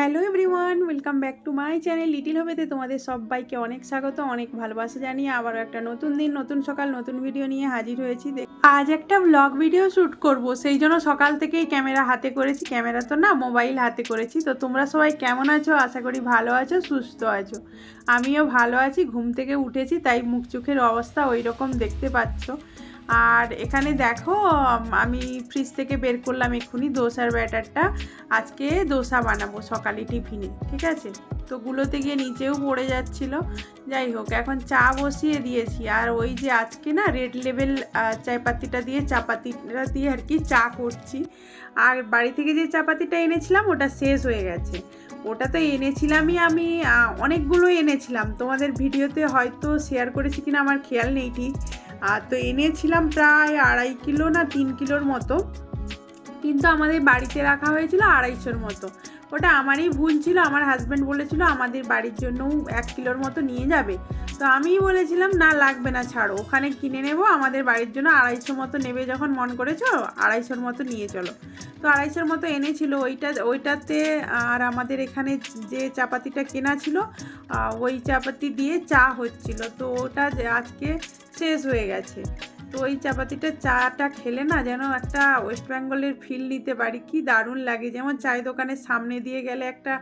Hello everyone, welcome back to my channel little হবেতে তোমাদের সবাইকে অনেক স্বাগত, অনেক ভালোবাসা জানিয়ে আবার একটা নতুন দিন, নতুন সকাল, নতুন ভিডিও নিয়ে হাজির হয়েছি। আজ একটা ব্লগ ভিডিও শ্যুট করব, সেই জন্য সকাল থেকেই ক্যামেরা হাতে করেছি ক্যামেরা তো না মোবাইল হাতে করেছি। তো তোমরা সবাই কেমন আছো? আশা করি ভালো আছো, সুস্থ আছো। আমিও ভালো আছি, ঘুম থেকে উঠেছি, তাই মুখ চোখের অবস্থা ওই রকম দেখতে পাচ্ছ। আর এখানে দেখো, আমি ফ্রিজ থেকে বের করলাম এক্ষুনি দোসার ব্যাটারটা। আজকে দোসা বানাবো সকালে টিফিনে, ঠিক আছে? তো গুলোতে গিয়ে নিচেও পড়ে যাচ্ছিল। যাই হোক, এখন চা বসিয়ে দিয়েছি। আর ওই যে আজকে না রেড লেভেল চায়পাতিটা দিয়ে, চাপাতিটা দিয়ে আর কি চা করছি। আর বাড়ি থেকে যে চাপাতিটা এনেছিলাম, ওটা শেষ হয়ে গেছে। ওটা তো এনেছিলামই আমি অনেকগুলো এনেছিলাম। তোমাদের ভিডিওতে হয়তো শেয়ার করেছি কিনা আমার খেয়াল নেই ঠিক। আর তো এনেছিলাম প্রায় আড়াই কিলো না তিন কিলোর মতো। কিন্তু আমাদের বাড়িতে রাখা হয়েছিল আড়াইশোর মতো। ওটা আমারই ভুল ছিল, আমার হাজব্যান্ড বলেছিল আমাদের বাড়ির জন্যও এক কিলোর মতো নিয়ে যাবে। তো আমিই বলেছিলাম, না, লাগবে না, ছাড়ো, ওখানে কিনে নেব, আমাদের বাড়ির জন্য আড়াইশো মতো নেবে যখন মন করেছ, আড়াইশোর মতো নিয়ে চলো। তো আড়াইশোর মতো এনেছিল, ওইটা, ওইটাতে আর আমাদের এখানে যে চাপাতিটা কেনা ছিল ওই চাপাতি দিয়ে চা হচ্ছিল। তো ওটা আজকে শেষ হয়ে গেছে। তো ওই চাপাতিটা চাটা খেলে না যেন একটা ওয়েস্ট বেঙ্গলের ফিল নিতে পারি। কি দারুণ লাগে। যেমন চায়ের দোকানের সামনে দিয়ে গেলে একটা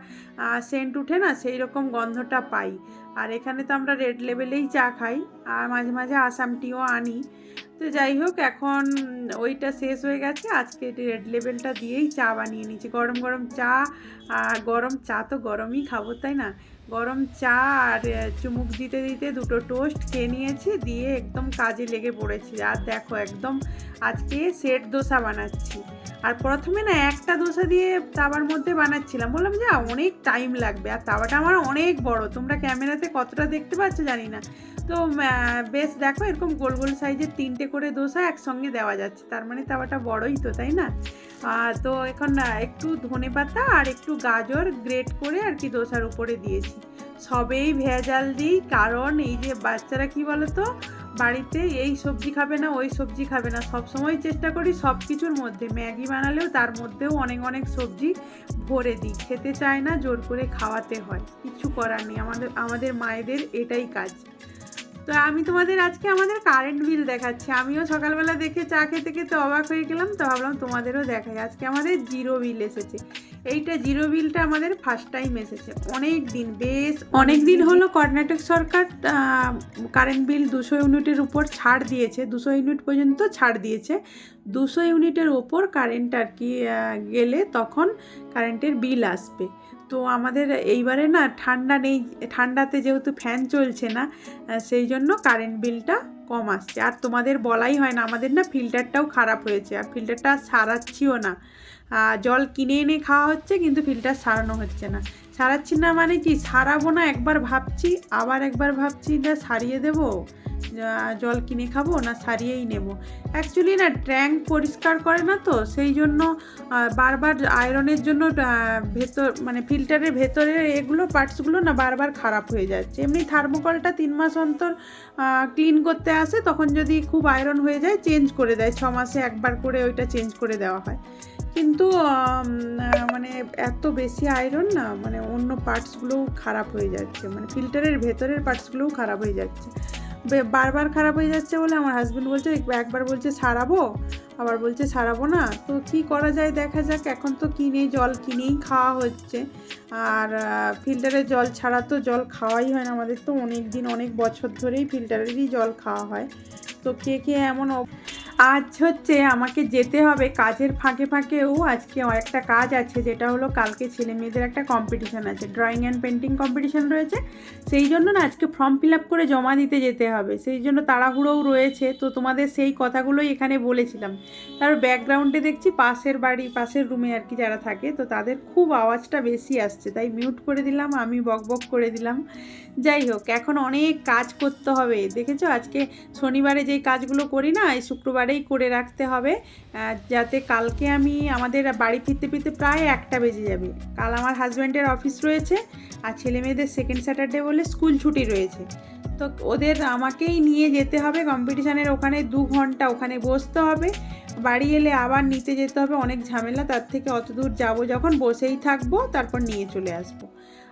সেন্ট উঠে না সেই রকম গন্ধটা পাই। আর এখানে তো আমরা রেড লেভেলেই চা খাই আর মাঝে মাঝে আসাম টিও আনি। তো যাই হোক, এখন ওইটা শেষ হয়ে গেছে। আজকে রেড লেভেলটা দিয়েই চা বানিয়ে নিয়েছি। গরম গরম চা, আর গরম চা তো গরমই খাব, তাই না? গরম চা আর চুমুক দিতে দিতে দুটো টোস্ট খেয়ে নিয়েছি, দিয়ে একদম কাজে লেগে পড়েছি। আর দেখো, একদম আজকে সেট দোসা বানাচ্ছি। আর প্রথমে না একটা দোসা দিয়ে তাওয়ার মধ্যে বানাচ্ছিলাম। বললাম, যে, অনেক টাইম লাগবে। আর তাওয়াটা আমার অনেক বড়। তোমরা ক্যামেরাতে কতটা দেখতে পাচ্ছ জানি না। তো বেশ দেখো, এরকম গোল গোল সাইজের তিনটে করে দোসা একসঙ্গে দেওয়া যাচ্ছে। তার মানে তাওয়াটা বড়ই তো, তাই না? তো এখন একটু ধনে পাতা আর একটু গাজর গ্রেট করে আর কি দোসার উপরে দিয়েছি। সবেই ভেজাল দিই, কারণ এই যে বাচ্চারা কি বলতো বাড়িতে এই সবজি খাবে না, ওই সবজি খাবে না। সব সময় চেষ্টা করি সব কিছুর মধ্যে। ম্যাগি বানালেও তার মধ্যেও অনেক অনেক সবজি ভরে দিই। খেতে চায় না, জোর করে খাওয়াতে হয়। কিছু করার নেই। আমাদের আমাদের মায়েদের এটাই কাজ। তো আমি তোমাদের আজকে আমাদের কারেন্ট বিল দেখাচ্ছি। আমিও সকালবেলা দেখে চা খেতে খেতে অবাক হয়ে গেলাম, তো ভাবলাম তোমাদেরও দেখাই। আজকে আমাদের জিরো বিল এসেছে। এইটা জিরো বিলটা আমাদের ফার্স্ট টাইম এসেছে। অনেক দিন, বেশ অনেক দিন হলো কর্ণাটক সরকার কারেন্ট বিল দুশো ইউনিটের উপর ছাড় দিয়েছে, দুশো ইউনিট পর্যন্ত ছাড় দিয়েছে। দুশো ইউনিটের ওপর কারেন্ট আর কি গেলে তখন কারেন্টের বিল আসবে। তো আমাদের এইবারে না ঠান্ডা নেই, ঠান্ডাতে যেহেতু ফ্যান চলছে না সেই জন্য কারেন্ট বিলটা কম আসছে। আর তোমাদের বলাই হয় না, আমাদের না ফিল্টারটাও খারাপ হয়েছে, আর ফিল্টারটা সারাচ্ছিও না। জল কিনে এনে খাওয়া হচ্ছে, কিন্তু ফিল্টার সারানো হচ্ছে না। সারাচ্ছি না মানে কি, সারাবো না, একবার ভাবছি, আবার একবার ভাবছি না সারিয়ে দেবো। জল কিনে খাব না সারিয়েই নেব? অ্যাকচুয়ালি না, ট্যাঙ্ক পরিষ্কার করে না তো, সেই জন্য বারবার আয়রনের জন্য ভেতর মানে ফিল্টারের ভেতরের এগুলো, পার্টসগুলো না বারবার খারাপ হয়ে যাচ্ছে। এমনি থার্মোকলটা তিন মাস অন্তর ক্লিন করতে আসে, তখন যদি খুব আয়রন হয়ে যায়, চেঞ্জ করে দেয়। ছ মাসে একবার করে ওইটা চেঞ্জ করে দেওয়া হয়। কিন্তু মানে এত বেশি আয়রন না মানে অন্য পার্টসগুলোও খারাপ হয়ে যাচ্ছে। মানে ফিল্টারের ভেতরের পার্টসগুলোও খারাপ হয়ে যাচ্ছে। বারবার খারাপ হয়ে যাচ্ছে বলে আমার হাজব্যান্ড বলছে একবার বলছে সারাবো আবার বলছে, ছাড়াবো না। তো কি করা যায়? দেখা যাক, এখন তো কিনে জল, কিনেই খাওয়া হচ্ছে। আর ফিল্টারের জল ছাড়া তো জল খাওয়াই হয় না। আমাদের তো অনেক দিন অনেক বছর ধরেই ফিল্টারেরই জল খাওয়া হয়। তো কে কে এমন আজ হচ্ছে আমাকে যেতে হবে কাজের ফাঁকে ফাঁকেও। আজকে একটা কাজ আছে, যেটা হলো কালকে ছেলে মেয়েদের একটা কম্পিটিশান আছে। ড্রয়িং অ্যান্ড পেন্টিং কম্পিটিশন রয়েছে। সেই জন্য না, আজকে ফর্ম ফিল আপ করে জমা দিতে যেতে হবে। সেই জন্য তাড়াহুড়োও রয়েছে। তো তোমাদের সেই কথাগুলোই এখানে বলেছিলাম। তার ব্যাকগ্রাউন্ডে দেখছি পাশের বাড়ি, পাশের রুমে আর কি যারা থাকে, তো তাদের খুব আওয়াজটা বেশি আসছে। তাই মিউট করে দিলাম, আমি বক বক করে দিলাম। যাই হোক, এখন অনেক কাজ করতে হবে, দেখেছ? আজকে শনিবারে যেই কাজগুলো করি না, এই শুক্রবারেই করে রাখতে হবে যাতে কালকে আমি আমাদের বাড়ি ফিরতে ফিরতে প্রায় একটা বেজে যাবে। কাল আমার হাজব্যান্ডের অফিস রয়েছে, আর ছেলে মেয়েদের সেকেন্ড স্যাটারডে বলে স্কুল ছুটি রয়েছে। তো ওদের আমাকেই নিয়ে যেতে হবে কম্পিটিশানের ওখানে দু ঘণ্টা ওখানে বসতে হবে। বাড়ি এলে আবার নিতে যেতে হবে, অনেক ঝামেলা, তার থেকে অত দূর যাব যখন, বসেই থাকব, তারপর নিয়ে চলে আসব।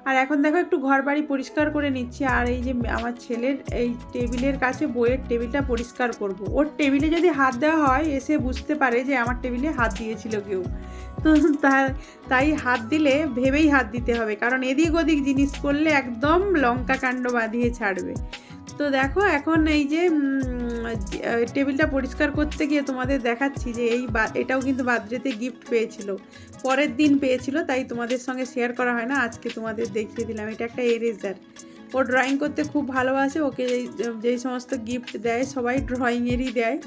আর এখন দেখো একটু ঘর বাড়ি পরিষ্কার করে নিচ্ছি, আর এই যে আমার ছেলের এই টেবিলের কাছে বইয়ের টেবিলটা পরিষ্কার করব। ওর টেবিলে যদি হাত দেওয়া হয়, এসে বুঝতে পারে যে আমার টেবিলে হাত দিয়েছিল কেউ। তো তাই হাত দিলে, ভেবেই হাত দিতে হবে, কারণ এদিক ওদিক জিনিস করলে একদম লঙ্কা কাণ্ড বাঁধিয়ে ছাড়বে। তো দেখো এখন এই যে টেবিলটা পরিষ্কার করতে গিয়ে তোমাদের দেখাচ্ছি যে এই এটাও কিন্তু বার্থডেতে গিফট পেয়েছিল। পরের দিন পেয়েছিল, তাই তোমাদের সঙ্গে শেয়ার করা হয় না। আজকে তোমাদের দেখিয়ে দিলাম। এটা একটা এরেজার ও ড্রয়িং করতে খুব ভালোবাসে। ওকে যেই সমস্ত গিফট দেয়, সবাই ড্রয়িংয়েরই দেয়।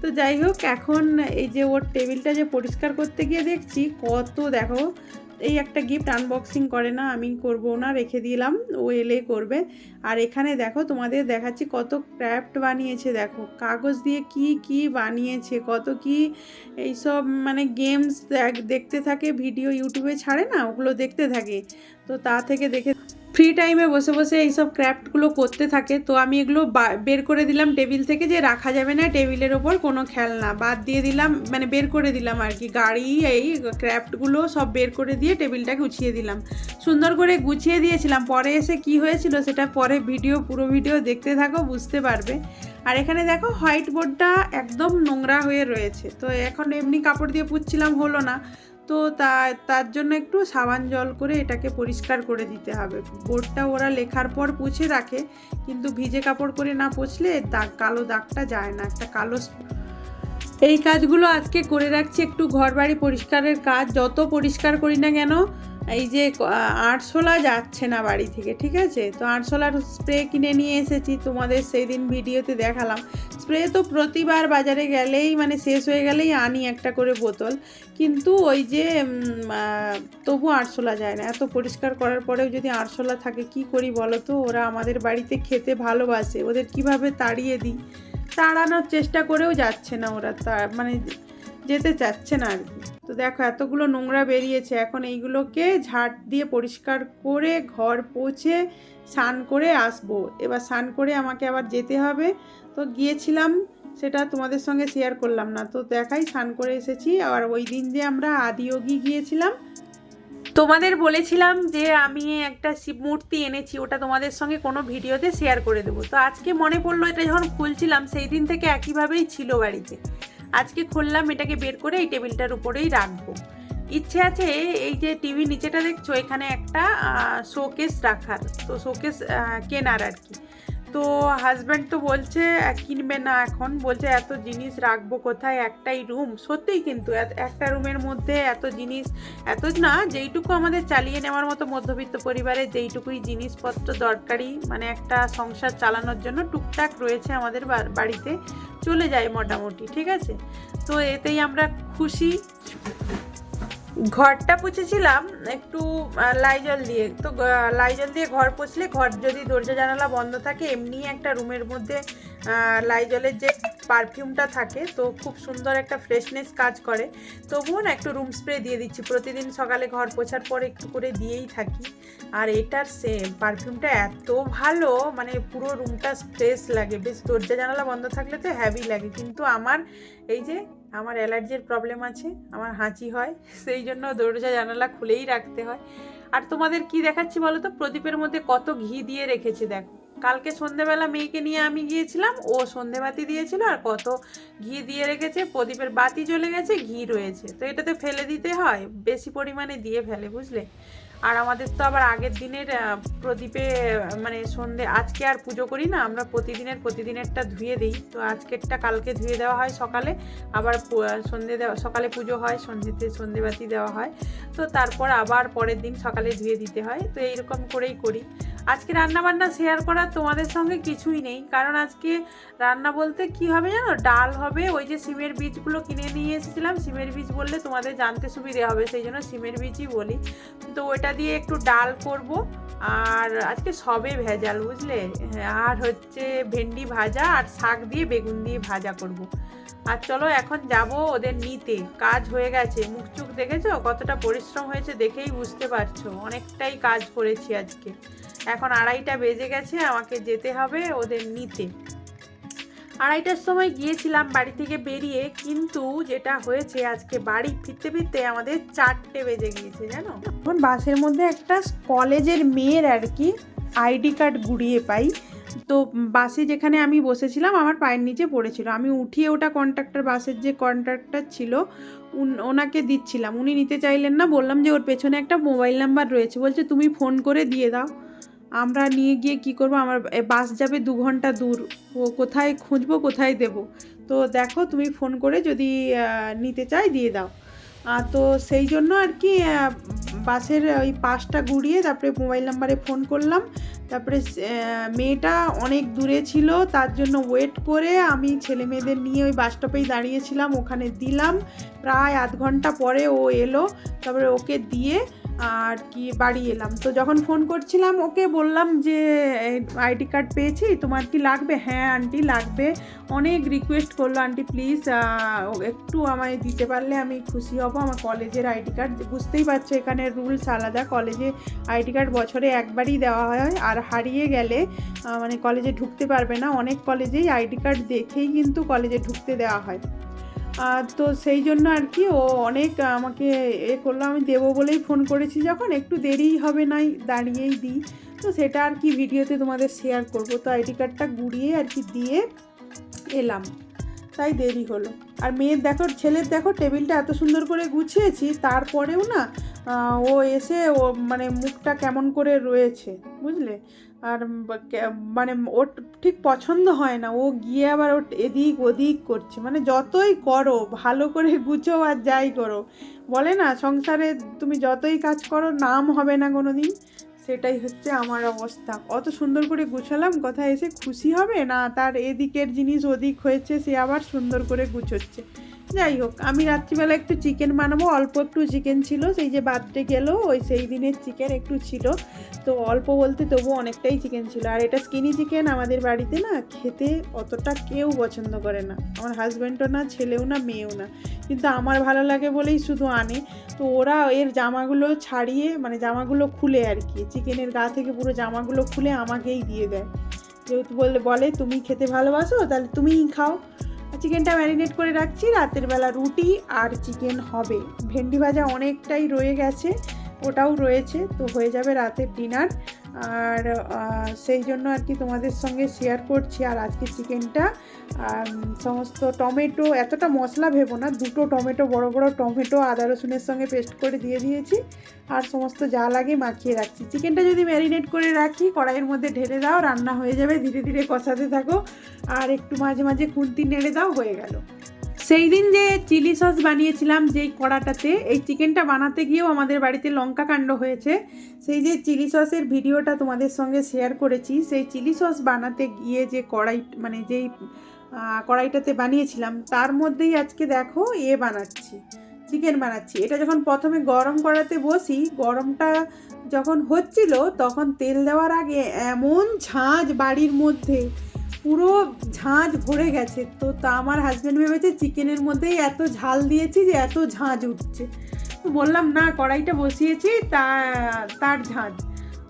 তো যাই হোক, এখন এই যে ওর টেবিলটা যে পরিষ্কার করতে গিয়ে দেখছি, কত দেখো এই একটা গিফট আনবক্সিং করে না, আমি করব না, রেখে দিলাম, ও এলে করবে। আর এখানে দেখো তোমাদের দেখাচ্ছি কত ক্র্যাফট বানিয়েছে, দেখো। কাগজ দিয়ে কি কি বানিয়েছে, কত কি এইসব মানে গেমস দেখতে থাকে ভিডিও ইউটিউবে ছাড়ে না, ওগুলো দেখতে থাকে। তো তা থেকে দেখে ফ্রি টাইমে বসে বসে এইসব ক্র্যাফটগুলো করতে থাকে, তো আমি এগুলো বের করে দিলাম টেবিল থেকে যে রাখা যাবে না টেবিলের ওপর কোনো খেলনা। বাদ দিয়ে দিলাম মানে বের করে দিলাম আর কি, গাড়ি, এই ক্র্যাফটগুলো সব বের করে দিয়ে টেবিলটাকে গুছিয়ে দিলাম। সুন্দর করে গুছিয়ে দিয়েছিলাম, পরে এসে কি হয়েছিল সেটা পরে ভিডিও পুরো ভিডিও দেখতে থাকো, বুঝতে পারবে। আর এখানে দেখো হোয়াইট বোর্ডটা একদম নোংরা হয়ে রয়েছে, তো এখন এমনি কাপড় দিয়ে পুচ্ছিলাম হলো না। তো তা তার জন্য একটু সাবান জল করে এটাকে পরিষ্কার করে দিতে হবে। বোর্ডটা ওরা লেখার পর পুছে রাখে, কিন্তু ভিজে কাপড় করে না পুছলে দাগ কালো দাগটা যায় না। একটা কালো এই কাজগুলো আজকে করে রাখছি, একটু ঘর বাড়ি পরিষ্কারের কাজ, যত পরিষ্কার করি না কেন এই যে আরশোলা যাচ্ছে না বাড়ি থেকে, ঠিক আছে? তো আরশোলার স্প্রে কিনে নিয়ে এসেছি, তোমাদের সেই দিন ভিডিওতে দেখালাম। স্প্রে তো প্রতিবার বাজারে গেলেই মানে শেষ হয়ে গেলেই আনি একটা করে বোতল। কিন্তু ওই যে তবু আরশোলা যায় না। এত পরিষ্কার করার পরেও যদি আরশোলা থাকে, কি করি বলো তো? ওরা আমাদের বাড়িতে খেতে ভালোবাসে। ওদের কীভাবে তাড়িয়ে দিই? তাড়ানোর চেষ্টা করেও যাচ্ছে না ওরা। তা মানে যেতে চাচ্ছে না আর কি। তো দেখো, এতগুলো নোংরা বেরিয়েছে। এখন এইগুলোকে ঝাড় দিয়ে পরিষ্কার করে ঘর পৌঁছে স্নান করে আসব। এবার স্নান করে আমাকে আবার যেতে হবে। তো গিয়েছিলাম, সেটা তোমাদের সঙ্গে শেয়ার করলাম না। তো দেখাই, স্নান করে এসেছি। আর ওই দিন যে আমরা আদিয়োগী গিয়েছিলাম, তোমাদের বলেছিলাম যে আমি একটা শিব মূর্তি এনেছি, ওটা তোমাদের সঙ্গে কোনো ভিডিওতে শেয়ার করে দেবো। তো আজকে মনে পড়ল, এটা যখন খুলছিলাম, সেই দিন থেকে একইভাবেই ছিল বাড়িতে। আজকে খুললাম, এটাকে বের করে এই টেবিলটার উপরেই রাখব। ইচ্ছে আছে এই যে টিভি নিচেটা দেখছ, এখানে একটা শোকেস রাখার। তো শোকেস কেনার আর কি। তো হাজব্যান্ড তো বলছে কিনবে না এখন। বলছে, এত জিনিস রাখব কোথায়? একটাই রুম সত্যিই কিন্তু একটা রুমের মধ্যে এত জিনিস, এত না, যেইটুকু আমাদের চালিয়ে নেওয়ার মতো মধ্যবিত্ত পরিবারে যেইটুকুই জিনিসপত্র দরকারি মানে একটা সংসার চালানোর জন্য টুকটাক রয়েছে আমাদের বাড়িতে, চলে যায় মোটামুটি, ঠিক আছে? তো এতেই আমরা খুশি। ঘরটা পুছেছিলাম, একটু লাইজল দিয়ে। তো লাইজল দিয়ে ঘর পুছলে, ঘর যদি দরজা জানালা বন্ধ থাকে এমনি একটা রুমের মধ্যে লাইজলের যে পারফিউমটা থাকে, তো খুব সুন্দর একটা ফ্রেশনেস কাজ করে। তবুও না, একটু রুম স্প্রে দিয়ে দিচ্ছি। প্রতিদিন সকালে ঘর পোছার পর একটু করে দিয়েই থাকি। আর এটার সেম পারফিউমটা এত ভালো মানে পুরো রুমটা ফ্রেশ লাগে। বেশ, দরজা জানালা বন্ধ থাকলে তো হ্যাভি লাগে। কিন্তু আমার এই যে আমার অ্যালার্জির প্রবলেম আছে, আমার হাঁচি হয়, সেই জন্য দরজা জানালা খুলেই রাখতে হয়। আর তোমাদের কি দেখাচ্ছি বলো তো? প্রদীপের মধ্যে কত ঘি দিয়ে রেখেছি দেখো। কালকে সন্ধেবেলা মেয়েকে নিয়ে আমি গিয়েছিলাম, ও সন্ধেবাতি দিয়েছিল আর কত ঘি দিয়ে রেখেছে, প্রদীপের বাতি জ্বলে গেছে, ঘি রয়েছে। তো এটাতে ফেলে দিতে হয়, বেশি পরিমাণে দিয়ে ফেলে, বুঝলে? আর আমাদের তো আবার আগের দিনের প্রদীপে মানে সন্ধে, আজকে আর পুজো করি না, আমরা প্রতিদিনের, প্রতিদিনেরটা ধুয়ে দিই। তো আজকেরটা কালকে ধুয়ে দেওয়া হয় সকালে, আবার সন্ধে দেওয়া, সকালে পুজো হয় সন্ধেতে সন্ধেবাতি দেওয়া হয়। তো তারপর আবার পরের দিন সকালে ধুয়ে দিতে হয়। তো এইরকম করেই করি। আজকে রান্না বান্না শেয়ার করা তোমাদের সঙ্গে কিছুই নেই। কারণ আজকে রান্না বলতে কি হবে জানো? ডাল হবে, ওই যে সিমের বীজগুলো কিনে নিয়ে এসেছিলাম, সিমের বীজ বললে তোমাদের জানতে সুবিধে হবে, সেই জন্য সিমের বীজই বলি। তো ওটা দিয়ে একটু ডাল করব। আর আজকে সবে ভেজাল, বুঝলে? আর হচ্ছে ভেন্ডি ভাজা আর শাক দিয়ে বেগুন দিয়ে ভাজা করব। আর চলো এখন যাব ওদের নিতে। কাজ হয়ে গেছে। মুখ চুখ দেখেছ? কতটা পরিশ্রম হয়েছে দেখেই বুঝতে পারছ। অনেকটাই কাজ করেছি আজকে। এখন আড়াইটা বেজে গেছে, আমাকে যেতে হবে ওদের নিতে। আড়াইটার সময় গিয়েছিলাম বাড়ি থেকে বেরিয়ে, কিন্তু যেটা হয়েছে আজকে বাড়ি ফিরতে ফিরতে আমাদের চারটে বেজে গিয়েছে, জানো? এখন বাসের মধ্যে একটা কলেজের মেয়ের আর কি আইডি কার্ড গুড়িয়ে পাই। তো বাসে যেখানে আমি বসেছিলাম, আমার পায়ের নিচে পড়েছিল। আমি উঠিয়ে ওটা কন্ট্রাক্টর বাসের যে কন্ট্রাক্টর ছিল ওনাকে দিচ্ছিলাম। উনি নিতে চাইলেন না, বললাম যে ওর পেছনে একটা মোবাইল নাম্বার রয়েছে। বলছে, তুমি ফোন করে দিয়ে দাও। আমরা নিয়ে গিয়ে কি করব? আমার বাস যাবে দু ঘণ্টা দূর। ও কোথায় খুঁজবো, কোথায় দেব? তো দেখো, তুমি ফোন করে যদি নিতে চাই দিয়ে দাও। তো সেই জন্য আর কি বাসের ওই পাশটা ঘুরিয়ে তারপরে মোবাইল নাম্বারে ফোন করলাম। তারপরে মেয়েটা অনেক দূরে ছিল, তার জন্য ওয়েট করে আমি ছেলে মেয়েদের নিয়ে ওই বাস স্টপেই দাঁড়িয়েছিলাম, ওখানে দিলাম। প্রায় আধ ঘণ্টা পরে ও এলো। তারপরে ওকে দিয়ে আর কি, বাড়ি এলাম। তো যখন ফোন করছিলাম, ওকে বললাম যে আইডি কার্ড পেয়েছি? তোমার কি লাগবে? হ্যাঁ আন্টি লাগবে। অনেক রিকোয়েস্ট করল আন্টি প্লিজ একটু আমায় দিতে পারলে আমি খুশি হব। আমার কলেজের আইডি কার্ড বুঝতেই পারছ, এখানে রুলস আলাদা। কলেজে আইডি কার্ড বছরে একবারই দেওয়া হয়। আর হারিয়ে গেলে মানে কলেজে ঢুকতে পারবে না। অনেক কলেজেই আইডি কার্ড দেখেই কিন্তু কলেজে ঢুকতে দেওয়া হয়। তো সেই জন্য আর কি ও অনেক আমাকে এ করল, আমি দেবো বলেই ফোন করেছি যখন, একটু দেরিই হবে নাই, দাঁড়িয়েই দিই। তো সেটা আর কি ভিডিওতে তোমাদের শেয়ার করব। তো আইডি কার্ডটা গুড়িয়ে আর কি দিয়ে এলাম। তাই দেরি হলো। আর মেয়ের দেখো, ছেলের দেখো, টেবিলটা এত সুন্দর করে গুছিয়েছি, তারপরেও না ও এসে ও মানে মুখটা কেমন করে রয়েছে, বুঝলে? আর মানে ওর ঠিক পছন্দ হয় না, ও গিয়ে আবার ও এদিক ওদিক করছে মানে যতই করো, ভালো করে গুছো আর যাই করো। বলে না, সংসারে তুমি যতই কাজ করো, নাম হবে না কোনো দিন সেটাই হচ্ছে আমার অবস্থা। অত সুন্দর করে গুছালাম, কোথায় এসে খুশি হবে? না, তার এদিকের জিনিস ওদিক হয়েছে, সে আবার সুন্দর করে গুছোচ্ছে। যাই হোক, আমি রাত্রিবেলা একটু চিকেন বানাবো, অল্প একটু চিকেন ছিল, সেই যে বার্থডে গেল, ওই সেই দিনের চিকেন একটু ছিল। তো অল্প বলতে তবু অনেকটাই চিকেন ছিল। আর এটা স্কিনি চিকেন আমাদের বাড়িতে না খেতে অতটা কেউ পছন্দ করে না। আমার হাজব্যান্ডও না, ছেলেও না, মেয়েও না। কিন্তু আমার ভালো লাগে বলেই শুধু আনে। তো ওরা এর জামাগুলো ছাড়িয়ে মানে জামাগুলো খুলে আর কি চিকেনের গা থেকে পুরো জামাগুলো খুলে আমাকেই দিয়ে দেয়। যেহেতু বলে বলে, তুমি খেতে ভালোবাসো, তাহলে তুমিই খাও। চিকেনটা ম্যারিনেট করে রাখছি। রাতের বেলা রুটি আর চিকেন হবে। ভেন্ডি ভাজা অনেকটাই রয়ে গেছে, ওটাও রয়েছে, তো হয়ে যাবে রাতের ডিনার। আর সেই জন্য আর কি তোমাদের সঙ্গে শেয়ার করছি আর আজকে চিকেনটা সমস্ত টমেটো, এতটা মশলা ভেবো না, দুটো টমেটো, বড় বড় টমেটো, আদা, রসুনের সঙ্গে পেস্ট করে দিয়ে দিয়েছি। আর সমস্ত যা লাগে মাখিয়ে রাখছি। চিকেনটা যদি ম্যারিনেট করে রাখি, কড়াইয়ের মধ্যে ঢেলে দাও, রান্না হয়ে যাবে। ধীরে ধীরে কষাতে থাকো। আর একটু মাঝে মাঝে খুন্তি নেড়ে দাও, হয়ে গেল। সেই দিন যে চিলি সস বানিয়েছিলাম, যেই কড়াটাতে, এই চিকেনটা বানাতে গিয়েও আমাদের বাড়িতে লঙ্কা কাণ্ড হয়েছে। সেই যে চিলি সসের ভিডিওটা তোমাদের সঙ্গে শেয়ার করেছি, সেই চিলি সস বানাতে গিয়ে যে কড়াই মানে যেই কড়াইটাতে বানিয়েছিলাম, তার মধ্যেই আজকে দেখো এ বানাচ্ছি, চিকেন বানাচ্ছি। এটা যখন প্রথমে গরম করাতে বসি, গরমটা যখন হচ্ছিল, তখন তেল দেওয়ার আগে এমন ঝাঁঝ বাড়ির মধ্যে। পুরো ঝাঁঝ ভরে গেছে। তো তা আমার হাজব্যান্ড ভেবেছে চিকেনের মধ্যেই এত ঝাল দিয়েছি যে এত ঝাঁঝ উঠছে। তো বললাম, না, কড়াইটা বসিয়েছি, তা, তার ঝাঁঝ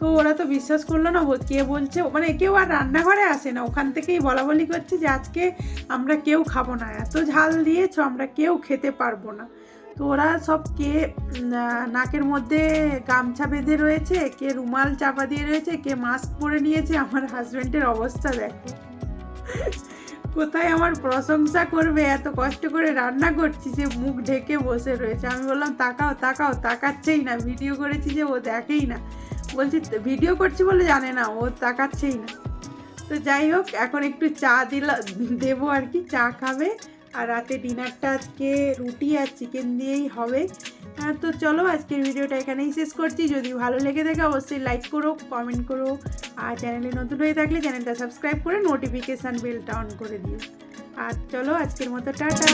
তো ওরা তো বিশ্বাস করল না কে বলছে মানে কেউ আর রান্নাঘরে আসে না। ওখান থেকেই বলা বলি করছে যে, আজকে আমরা কেউ খাব না, এত ঝাল দিয়েছ, আমরা কেউ খেতে পারব না। তো ওরা সব কে নাকের মধ্যে গামছা বেঁধে রয়েছে, কে রুমাল চাপা দিয়ে রয়েছে, কে মাস্ক পরে নিয়েছে। আমার হাজব্যান্ডের অবস্থা দেখো। কোথায় আমার প্রশংসা করবে? এত কষ্ট করে রান্না করছি যে মুখ ঢেকে বসে রয়েছে। আমি বললাম, তাকাও তাকাও, তাকাচ্ছেই না। ভিডিও করেছি যে ও দেখেই না। বলছি ভিডিও করছি বলে জানে না, ও তাকাচ্ছেই না। তো যাই হোক, এখন একটু চা দিলা, দেবো আর কি। চা খাবে। আর রাতে ডিনারটা আজকে রুটি আর চিকেন দিয়েই হবে। তো চলো আজকের ভিডিওটা এখানেই শেষ করছি। যদি ভালো লেগে থাকে, অবশ্যই লাইক করো কমেন্ট করো, আর চ্যানেলে নতুন হয়ে থাকলে চ্যানেলটা সাবস্ক্রাইব করে নোটিফিকেশান বেলটা অন করে দিও। আর চলো আজকের মতো, টাটা!